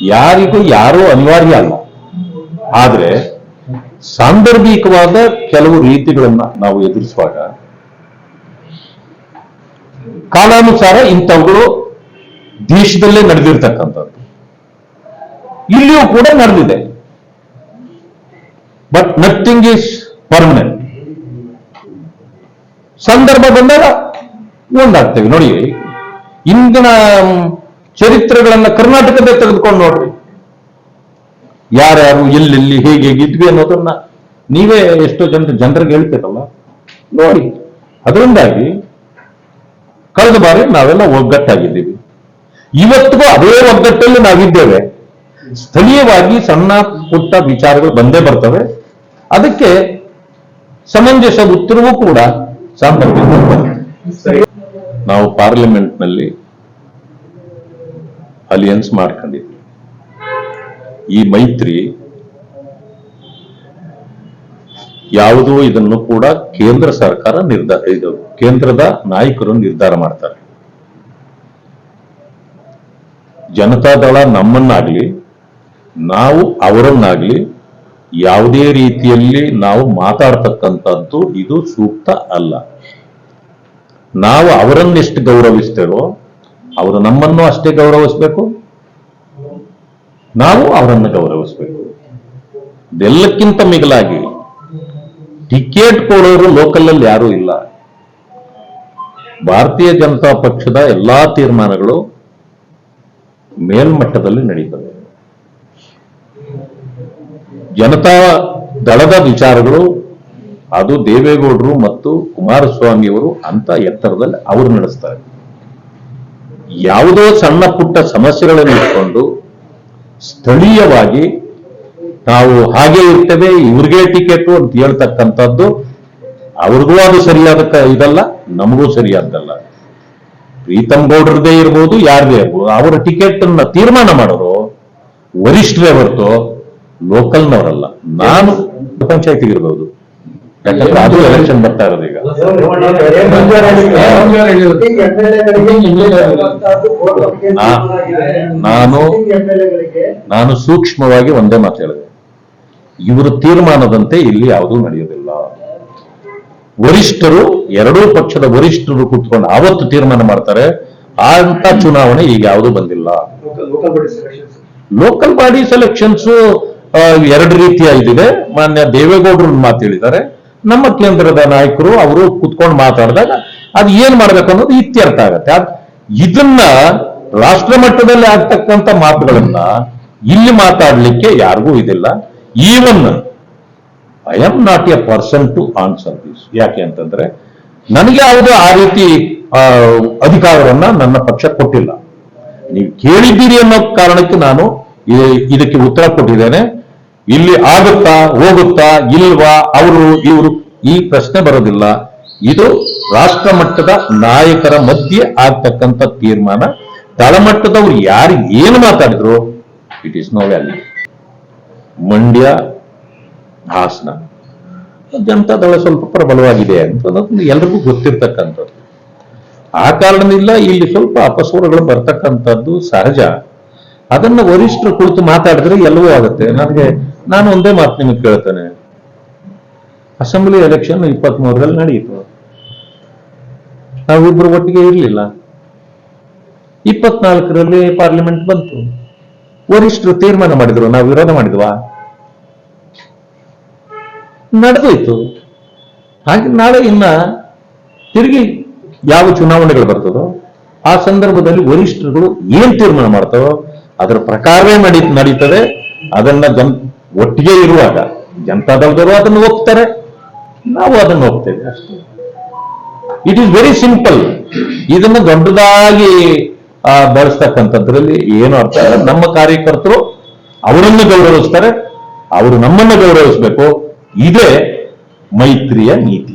ಯಾರಿಗೂ ಯಾರೂ ಅನಿವಾರ್ಯ ಅಲ್ಲ. ಆದ್ರೆ ಸಾಂದರ್ಭಿಕವಾದ ಕೆಲವು ರೀತಿಗಳನ್ನ ನಾವು ಎದುರಿಸುವಾಗ ಕಾಲಾನುಸಾರ ಇಂಥವುಗಳು ದೇಶದಲ್ಲೇ ನಡೆದಿರ್ತಕ್ಕಂಥದ್ದು. ಇಲ್ಲಿಯೂ ಕೂಡ ನಡೆದಿದೆ. ಬಟ್ ನಥಿಂಗ್ ಈಸ್ ಪರ್ಮನೆಂಟ್ ಸಂದರ್ಭ ಬಂದಾಗ ಒಂದಾಗ್ತೇವೆ. ನೋಡಿ ಇಂದಿನ ಚರಿತ್ರೆಗಳನ್ನ ಕರ್ನಾಟಕದ ತೆಗೆದುಕೊಂಡು ನೋಡ್ರಿ. ಯಾರ್ಯಾರು, ಎಲ್ಲೆಲ್ಲಿ, ಹೇಗೆ ಇದ್ವಿ ಅನ್ನೋದನ್ನ ನೀವೇ ಎಷ್ಟೋ ಜನ ಜನರಿಗೆ ಹೇಳ್ತೀರಲ್ಲ. ನೋಡಿ, ಅದರಿಂದಾಗಿ ಕಳೆದ ಬಾರಿ ನಾವೆಲ್ಲ ಒಗ್ಗಟ್ಟಾಗಿದ್ದೀವಿ. ಇವತ್ತಿಗೂ ಅದೇ ಒಗ್ಗಟ್ಟಲ್ಲಿ ನಾವಿದ್ದೇವೆ. ಸ್ಥಳೀಯವಾಗಿ ಸಣ್ಣ ಪುಟ್ಟ ವಿಚಾರಗಳು ಬಂದೇ ಬರ್ತವೆ. ಅದಕ್ಕೆ ಸಮಂಜಸ ಉತ್ತರವೂ ಕೂಡ ಸಾಂದರ್ಭಿಕ ನಾವು ಪಾರ್ಲಿಮೆಂಟ್ನಲ್ಲಿ ಅಲಿಯನ್ಸ್ ಮಾಡ್ಕೊಂಡಿದ್ರು. ಈ ಮೈತ್ರಿ ಯಾವುದೋ ಇದನ್ನು ಕೂಡ ಕೇಂದ್ರ ಸರ್ಕಾರ ನಿರ್ಧಾರ ಇದು ಕೇಂದ್ರದ ನಾಯಕರು ನಿರ್ಧಾರ ಮಾಡ್ತಾರೆ. ಜನತಾದಳ ನಮ್ಮನ್ನಾಗ್ಲಿ, ನಾವು ಅವರನ್ನಾಗ್ಲಿ ಯಾವುದೇ ರೀತಿಯಲ್ಲಿ ನಾವು ಮಾತಾಡ್ತಕ್ಕಂಥದ್ದು ಇದು ಸೂಕ್ತ ಅಲ್ಲ. ನಾವು ಅವರನ್ನೆಷ್ಟು ಗೌರವಿಸ್ತೇವೋ ಅವರು ನಮ್ಮನ್ನು ಅಷ್ಟೇ ಗೌರವಿಸಬೇಕು? ನಾವು ಅವರನ್ನು ಗೌರವಿಸಬೇಕು. ಇದೆಲ್ಲಕ್ಕಿಂತ ಮಿಗಿಲಾಗಿ ಟಿಕೆಟ್ ಕೊಡೋರು ಲೋಕಲ್ ಅಲ್ಲಿ ಯಾರೂ ಇಲ್ಲ. ಭಾರತೀಯ ಜನತಾ ಪಕ್ಷದ ಎಲ್ಲಾ ತೀರ್ಮಾನಗಳು ಮೇಲ್ಮಟ್ಟದಲ್ಲಿ ನಡೀತವೆ. ಜನತಾ ದಳದ ವಿಚಾರಗಳು, ಅದು ದೇವೇಗೌಡರು ಮತ್ತು ಕುಮಾರಸ್ವಾಮಿಯವರು ಅಂತ ಎತ್ತರದಲ್ಲಿ ಅವರು ನಡೆಸ್ತಾರೆ. ಯಾವುದೋ ಸಣ್ಣ ಪುಟ್ಟ ಸಮಸ್ಯೆಗಳನ್ನು ಇಟ್ಕೊಂಡು ಸ್ಥಳೀಯವಾಗಿ ನಾವು ಹಾಗೆ ಇರ್ತೇವೆ, ಇವ್ರಿಗೆ ಟಿಕೆಟು ಅಂತ ಹೇಳ್ತಕ್ಕಂಥದ್ದು, ಅವ್ರಿಗೂ ಅದು ಸರಿಯಾದ ಇದಲ್ಲ, ನಮಗೂ ಸರಿಯಾದ್ದಲ್ಲ ಪ್ರೀತಮ್ ಗೌಡ್ರದೇ ಇರ್ಬೋದು, ಯಾರದೇ ಇರ್ಬೋದು. ಅವರ ಟಿಕೆಟ್ ಅನ್ನ ತೀರ್ಮಾನ ಮಾಡೋರು ವರಿಷ್ಠರೇ ಹೊರತು ಲೋಕಲ್ನವರಲ್ಲ ನಾನು ಪಂಚಾಯತಿಗೆ ಇರ್ಬೋದು. ಯಾಕಂದ್ರೆ ಅದು ಎಲೆಕ್ಷನ್ ಬರ್ತಾ ಇರೋದು ಈಗ ನಾನು ನಾನು ಸೂಕ್ಷ್ಮವಾಗಿ ಒಂದೇ ಮಾತು ಹೇಳಿದೆ ಇವರ ತೀರ್ಮಾನದಂತೆ ಇಲ್ಲಿ ಯಾವುದೂ ನಡೆಯೋದಿಲ್ಲ ವರಿಷ್ಠರು ಎರಡೂ ಪಕ್ಷದ ವರಿಷ್ಠರು ಕೂತ್ಕೊಂಡು ಆವತ್ತು ತೀರ್ಮಾನ ಮಾಡ್ತಾರೆ ಅಂತ ಚುನಾವಣೆ ಈಗ ಯಾವುದು ಬಂದಿಲ್ಲ ಲೋಕಲ್ ಬಾಡಿ ಸೆಲೆಕ್ಷನ್ಸ್ ಎರಡು ರೀತಿಯ ಇದಿದೆ ಮಾನ್ಯ ದೇವೇಗೌಡರು ಮಾತು ಹೇಳಿದ್ದಾರೆ ನಮ್ಮ ಕೇಂದ್ರದ ನಾಯಕರು ಅವರು ಕುತ್ಕೊಂಡು ಮಾತಾಡಿದಾಗ ಅದು ಏನ್ ಮಾಡ್ಬೇಕು ಅನ್ನೋದು ಇತ್ಯರ್ಥ ಆಗತ್ತೆ. ಇದನ್ನ ರಾಷ್ಟ್ರ ಮಟ್ಟದಲ್ಲಿ ಆಗ್ತಕ್ಕಂಥ ಮಾತುಗಳನ್ನ ಇಲ್ಲಿ ಮಾತಾಡ್ಲಿಕ್ಕೆ ಯಾರಿಗೂ ಇದಿಲ್ಲ. Even I am not a person to answer this ಯಾಕೆ ಅಂತಂದ್ರೆ ನನಗೆ ಯಾವುದೋ ಆ ರೀತಿ ಅಧಿಕಾರವನ್ನ ನನ್ನ ಪಕ್ಷ ಕೊಟ್ಟಿಲ್ಲ. ನೀವು ಕೇಳಿದ್ದೀರಿ ಅನ್ನೋ ಕಾರಣಕ್ಕೆ ನಾನು ಇದಕ್ಕೆ ಉತ್ತರ ಕೊಟ್ಟಿದ್ದೇನೆ. ಇಲ್ಲಿ ಆಗುತ್ತಾ, ಹೋಗುತ್ತಾ, ಇಲ್ವಾ ಅವರು ಇವರು? ಈ ಪ್ರಶ್ನೆ ಬರೋದಿಲ್ಲ. ಇದು ರಾಷ್ಟ್ರ ಮಟ್ಟದ ನಾಯಕರ ಮಧ್ಯೆ ಆಗ್ತಕ್ಕಂಥ ತೀರ್ಮಾನ. ತಳಮಟ್ಟದವ್ರು ಯಾರು, ಏನು ಮಾತಾಡಿದ್ರು? It is no value Mandya, Hassan. Janata Dal ಸ್ವಲ್ಪ ಪ್ರಬಲವಾಗಿದೆ ಅಂತ ಎಲ್ರಿಗೂ ಗೊತ್ತಿರ್ತಕ್ಕಂಥದ್ದು. ಆ ಕಾರಣದಿಂದ ಇಲ್ಲಿ ಸ್ವಲ್ಪ ಅಪಸ್ವರಗಳು ಬರ್ತಕ್ಕಂಥದ್ದು ಸಹಜ. ಅದನ್ನ ವರಿಷ್ಠರು ಕುಳಿತು ಮಾತಾಡಿದ್ರೆ ಎಲ್ಲವೂ ಆಗುತ್ತೆ. ನನಗೆ ನಾನು ಒಂದೇ ಮಾತು ನಿಮಗೆ ಕೇಳ್ತೇನೆ. ಅಸೆಂಬ್ಲಿ ಎಲೆಕ್ಷನ್ ಇಪ್ಪತ್ತ್ ಮೂರರಲ್ಲಿ ನಡೆಯಿತು ನಾವಿಬ್ರು ಒಟ್ಟಿಗೆ ಇರಲಿಲ್ಲ. ಇಪ್ಪತ್ನಾಲ್ಕರಲ್ಲಿ ಪಾರ್ಲಿಮೆಂಟ್ ಬಂತು. ವರಿಷ್ಠರು ತೀರ್ಮಾನ ಮಾಡಿದ್ರು, ನಾವು ವಿರೋಧ ಮಾಡಿದ್ವಾ? ನಡೆದೋಯ್ತು. ಹಾಗೆ ನಾಳೆ ಇನ್ನ ತಿರುಗಿ ಯಾವ ಚುನಾವಣೆಗಳು ಬರ್ತದೋ, ಆ ಸಂದರ್ಭದಲ್ಲಿ ವರಿಷ್ಠರುಗಳು ಏನ್ ತೀರ್ಮಾನ ಮಾಡ್ತಾರೋ, ಅದರ ಪ್ರಕಾರವೇ ನಡಿ ನಡೀತದೆ. ಅದನ್ನ ಜನ್ ಒಟ್ಟಿಗೆ ಇರುವಾಗ ಜನತಾದಳದವರು ಅದನ್ನು ಒಪ್ತಾರೆ? ನಾವು ಅದನ್ನು ಒಪ್ತೇವೆ, ಅಷ್ಟೇ. ಇಟ್ ಈಸ್ ವೆರಿ ಸಿಂಪಲ್ ಇದನ್ನು ದೊಡ್ಡದಾಗಿ ಬೆಳೆಸ್ತಕ್ಕಂಥದ್ರಲ್ಲಿ ಏನು ಅರ್ಥ ನಮ್ಮ ಕಾರ್ಯಕರ್ತರು ಅವರನ್ನು ಗೌರವಿಸ್ತಾರೆ, ಅವರು ನಮ್ಮನ್ನು ಗೌರವಿಸಬೇಕು. ಇದೇ ಮೈತ್ರಿಯ ನೀತಿ.